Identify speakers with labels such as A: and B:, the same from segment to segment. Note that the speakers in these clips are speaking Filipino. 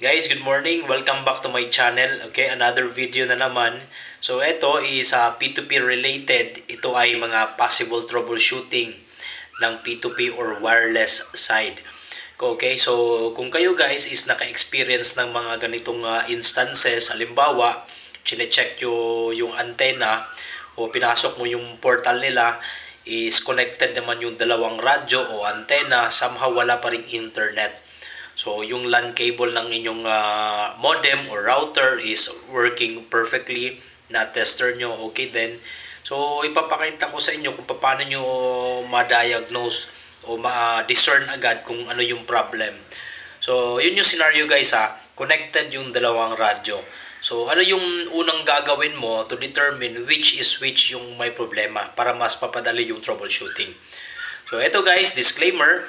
A: Guys, good morning. Welcome back to my channel. Okay, another video na naman. So, ito is uh, P2P related. Ito ay mga possible troubleshooting ng P2P or wireless side. Okay, so kung kayo guys is naka-experience ng mga ganitong uh, instances, halimbawa, chine-check yo yung antenna o pinasok mo yung portal nila, is connected naman yung dalawang radyo o antenna, somehow wala pa ring internet. So, yung LAN cable ng inyong ah, modem or router is working perfectly. Na-tester nyo, okay din. So, ipapakita ko sa inyo kung paano nyo ma-diagnose o ma-discern agad kung ano yung problem. So, yun yung scenario guys ha. Connected yung dalawang radyo. So, ano yung unang gagawin mo to determine which is which yung may problema para mas papadali yung troubleshooting. So, eto guys, disclaimer,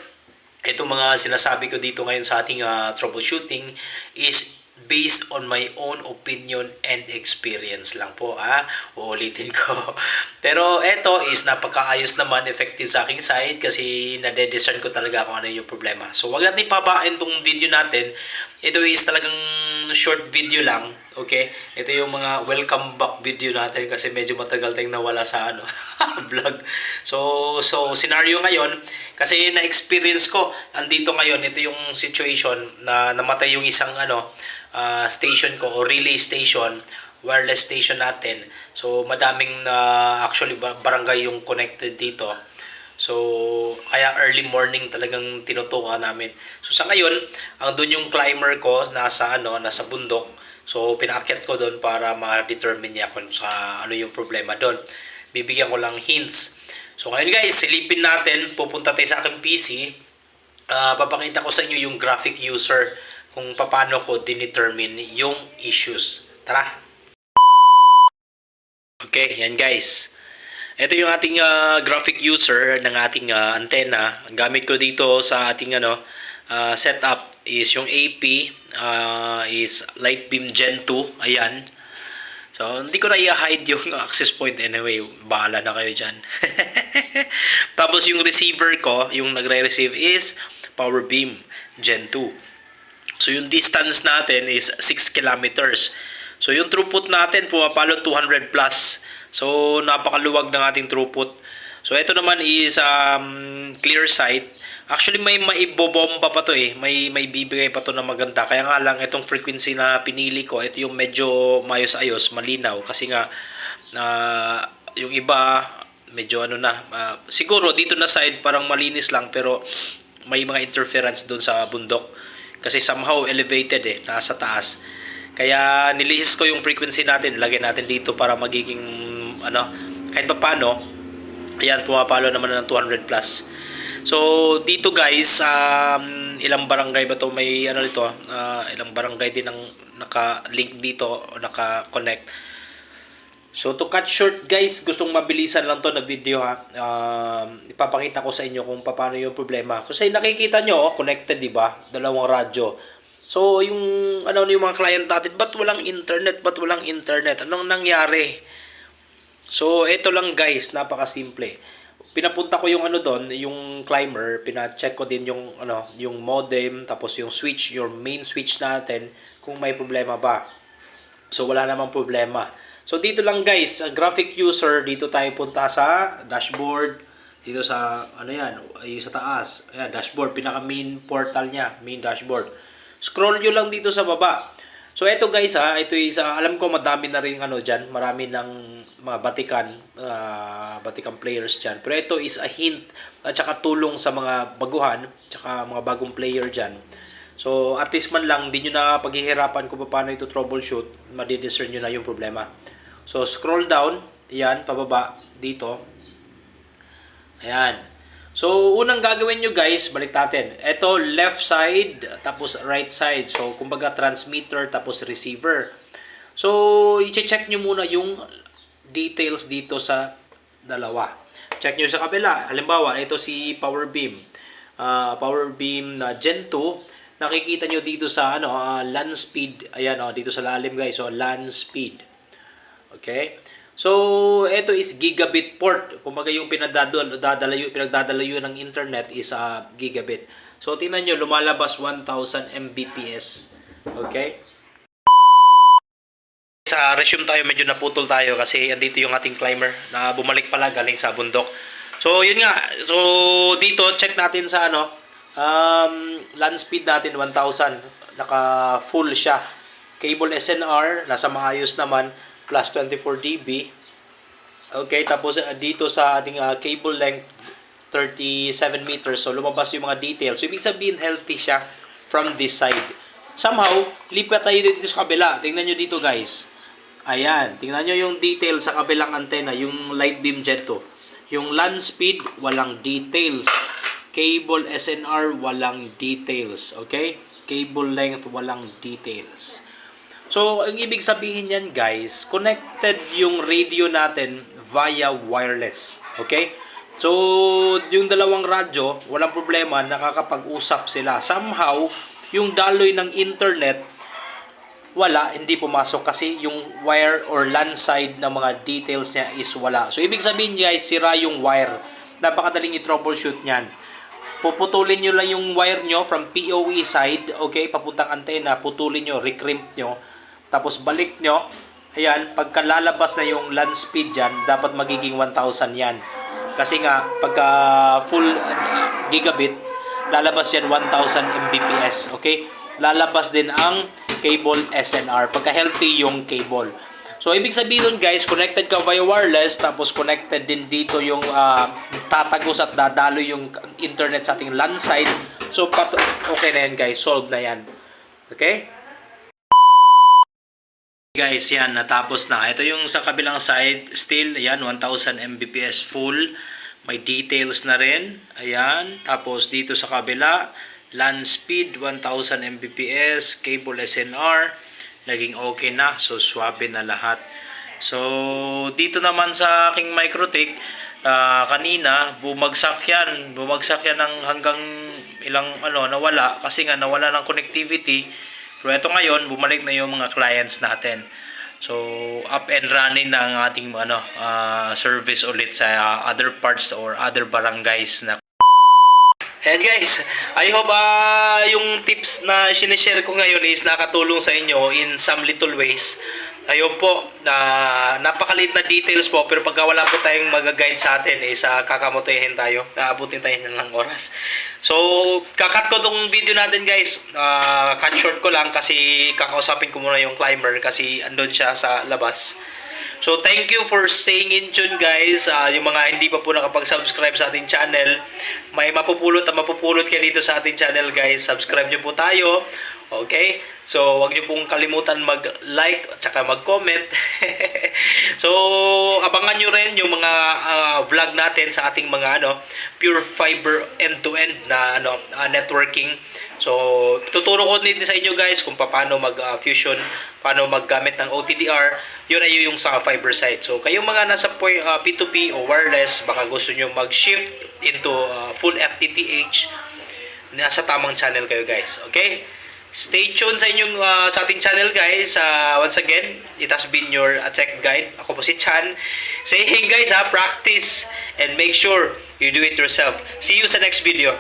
A: itong mga sinasabi ko dito ngayon sa ating ah, troubleshooting is based on my own opinion and experience lang po ah. Uulitin ko. Pero eto is napakaayos naman effective sa aking side kasi nade-discern ko talaga kung ano yung problema. So wag natin pabain tong video natin. Ito is talagang short video lang okay? Ito yung mga welcome back video natin kasi medyo matagal tayong nawala sa ano vlog. So so scenario ngayon kasi na-experience ko andito ngayon ito yung situation na namatay yung isang ano ah, station ko o relay station wireless station natin. So madaming na actually ba- barangay yung connected dito So, kaya early morning talagang tinutukan namin. So, sa ngayon, ang doon yung climber ko nasa ano, nasa bundok. So, pinaakyat ko doon para ma-determine niya kung sa ano yung problema doon. Bibigyan ko lang hints. So, ngayon guys, silipin natin. Pupunta tayo sa aking PC. Ah, papakita ko sa inyo yung graphic user kung paano ko dinetermine yung issues. Tara! Okay, yan guys. Ito yung ating ah, graphic user ng ating ah, antenna. Ang gamit ko dito sa ating ano ah, setup is yung AP ah, is Lightbeam Gen 2. Ayan. So, hindi ko na i-hide yung access point anyway. Bahala na kayo dyan. Tapos yung receiver ko, yung nagre-receive is Powerbeam Gen 2. So, yung distance natin is 6 kilometers. So, yung throughput natin, pumapalo 200 plus. So, napakaluwag ng ating throughput. So, ito naman is um, clear sight. Actually, may maibobomba pa to eh. May, may bibigay pa to na maganda. Kaya nga lang, itong frequency na pinili ko, ito yung medyo mayos-ayos, malinaw. Kasi nga, na yung iba, medyo ano na. ah, siguro, dito na side, parang malinis lang. Pero, may mga interference doon sa bundok. Kasi somehow elevated eh, nasa taas. Kaya nilihis ko yung frequency natin, lagay natin dito para magiging ano, kahit pa paano, ayan, pumapalo naman ng 200 plus. So, dito guys, um, ilang barangay ba to may ano dito, ah, ilang barangay din ang naka-link dito o naka-connect. So to cut short guys, gustong mabilisan lang to na video ha. Um, ipapakita ko sa inyo kung paano yung problema. Kasi nakikita nyo, oh, connected di ba? Dalawang radyo. So yung ano yung mga client natin, ba't walang internet? Ba't walang internet? Anong nangyari? So ito lang guys, napaka-simple. Pinapunta ko yung ano doon, yung climber, pina-check ko din yung ano, yung modem, tapos yung switch, your main switch natin kung may problema ba. So wala namang problema. So dito lang guys, graphic user, dito tayo punta sa dashboard. Dito sa ano yan, ay sa taas. Ayan, dashboard, pinaka main portal niya, main dashboard. Scroll nyo lang dito sa baba. So ito guys ha, ito is ah, alam ko madami na rin ano diyan, marami ng mga Vatican ah, Vatican players diyan. Pero ito is a hint at saka tulong sa mga baguhan, tsaka mga bagong player diyan. So, at least man lang, di nyo na paghihirapan kung paano ito troubleshoot, madidiscern nyo na yung problema. So, scroll down, yan, pababa, dito. Ayan. So, unang gagawin nyo guys, balik natin. Ito, left side, tapos right side. So, kumbaga transmitter, tapos receiver. So, i-check nyo muna yung details dito sa dalawa. Check nyo sa kabila. Halimbawa, ito si Powerbeam. Ah, Powerbeam na Gen 2 nakikita nyo dito sa ano ah, LAN speed ayan oh dito sa lalim guys so LAN speed okay so ito is gigabit port kumbaga yung pinadadala dadalayo pinagdadalayo ng internet is a gigabit so tingnan nyo lumalabas 1000 mbps Okay? Sa resume tayo, medyo naputol tayo kasi andito yung ating climber na bumalik pala galing sa bundok. So, yun nga. So, dito, check natin sa ano, um, land speed natin 1,000. Naka full siya. Cable SNR, nasa maayos naman, plus 24 dB. Okay, tapos uh, dito sa ating uh, cable length 37 meters. So lumabas yung mga details. So ibig sabihin healthy siya from this side. Somehow, lipat tayo dito sa kabila. Tingnan nyo dito guys. Ayan, tingnan nyo yung detail sa kabilang antena, yung light beam jet to. Yung land speed, walang details. Cable SNR, walang details. Okay? Cable length, walang details. So, ang ibig sabihin yan guys, connected yung radio natin via wireless. Okay? So, yung dalawang radyo, walang problema, nakakapag-usap sila. Somehow, yung daloy ng internet, wala, hindi pumasok kasi yung wire or LAN side ng mga details niya is wala. So, ibig sabihin guys, sira yung wire. Napakadaling i-troubleshoot niyan. Puputulin nyo lang yung wire nyo from POE side, okay, papuntang antena, putulin nyo, recrimp nyo, tapos balik nyo, ayan, pagka lalabas na yung LAN speed dyan, dapat magiging 1,000 yan. Kasi nga, pagka full uh, gigabit, lalabas yan 1,000 Mbps, okay? Lalabas din ang cable SNR, pagka healthy yung cable. So, ibig sabihin nun guys, connected ka via wireless, tapos connected din dito yung uh, tatagos at dadalo yung internet sa ating LAN side. So, okay na yan guys, solved na yan. Okay? Guys, yan, natapos na. Ito yung sa kabilang side, still, yan, 1000 Mbps full. May details na rin. Ayan. Tapos dito sa kabila, LAN speed, 1000 Mbps, cable SNR. Naging okay na. So, swabe na lahat. So, dito naman sa aking Microtik, ah, kanina, bumagsak yan. Bumagsak yan ng hanggang ilang, ano, nawala. Kasi nga, nawala ng connectivity. Pero ito ngayon, bumalik na yung mga clients natin. So, up and running na ang ating ano, ah, service ulit sa ah, other parts or other barangays na And guys, I hope ah, yung tips na sinishare ko ngayon is nakatulong sa inyo in some little ways. Ayun po, na napakaliit na details po pero pagka wala po tayong mag-guide sa atin is uh, kakamutuhin tayo. Naabutin tayo ng lang oras. So, kakat ko tong video natin guys. Uh, cut short ko lang kasi kakausapin ko muna yung climber kasi andun siya sa labas. So, thank you for staying in tune guys. Ah, yung mga hindi pa po nakapag-subscribe sa ating channel, may mapupulot at mapupulot kayo dito sa ating channel guys. Subscribe nyo po tayo. Okay? So, wag nyo pong kalimutan mag-like at saka mag-comment. so, abangan nyo rin yung mga ah, vlog natin sa ating mga ano, pure fiber end-to-end na ano, ah, networking. So, tuturo ko din sa inyo guys kung paano mag-fusion, paano maggamit ng OTDR. Yun ay yung sa fiber side. So, kayong mga nasa po- ah, P2P o wireless, baka gusto nyo mag-shift into ah, full FTTH, nasa tamang channel kayo guys. Okay? Stay tuned sa inyong ah, sa ating channel guys. Ah, once again, it has been your uh, tech guide. Ako po si Chan. Saying guys ha, practice and make sure you do it yourself. See you sa next video.